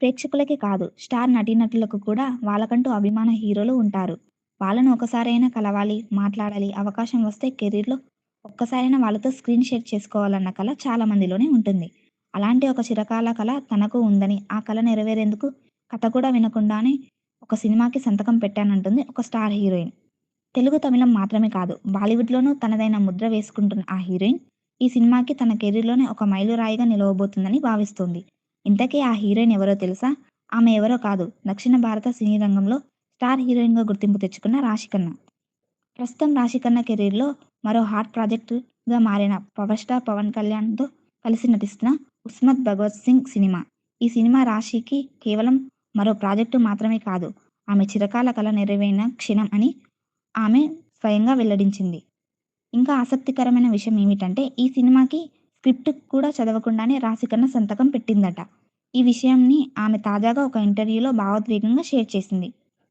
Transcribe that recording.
ప్రేక్షకులకే కాదు, స్టార్ నటీనటులకు కూడా వాళ్ళకంటూ అభిమాన హీరోలు ఉంటారు. వాళ్ళను ఒకసారైనా కలవాలి, మాట్లాడాలి, అవకాశం వస్తే కెరీర్‌లో ఒక్కసారైనా వాళ్ళతో స్క్రీన్ షేర్ చేసుకోవాలన్న కళ చాలా మందిలోనే ఉంటుంది. అలాంటి ఒక చిరకాల కళ తనకు ఉందని, ఆ కళ నెరవేరేందుకు కథ కూడా వినకుండానే ఒక సినిమాకి సంతకం పెట్టానంటుంది ఒక స్టార్ హీరోయిన్. తెలుగు, తమిళం మాత్రమే కాదు బాలీవుడ్‌లోనూ తనదైన ముద్ర వేసుకుంటున్న ఆ హీరోయిన్ ఈ సినిమాకి తన కెరీర్‌లోనే ఒక మైలురాయిగా నిలవబోతుందని భావిస్తోంది. ఇంతకీ ఆ హీరోయిన్ ఎవరో తెలుసా? ఆమె ఎవరో కాదు దక్షిణ భారత సినీ రంగంలో స్టార్ హీరోయిన్‌గా గుర్తింపు తెచ్చుకున్న రాశికన్న ప్రస్తుతం రాశికన్న కెరీర్‌లో మరో హాట్ ప్రాజెక్టుగా మారిన పవర్ స్టార్ పవన్ కళ్యాణ్‌తో కలిసి నటిస్తున్న ఉస్మత్ భగవత్ సింగ్' సినిమా. ఈ సినిమా రాశికి కేవలం మరో ప్రాజెక్టు మాత్రమే కాదు ఆమె చిరకాల కళ నెరవేరిన క్షణం అని ఆమె స్వయంగా వెల్లడించింది. ఇంకా ఆసక్తికరమైన విషయం ఏమిటంటే ఈ సినిమాకి స్క్రిప్ట్ కూడా చదవకుండానే రాశిఖన్నా సంతకం పెట్టిందట. ఈ విషయాన్ని ఆమె తాజాగా ఒక ఇంటర్వ్యూలో భావోద్వేగంగా షేర్ చేసింది.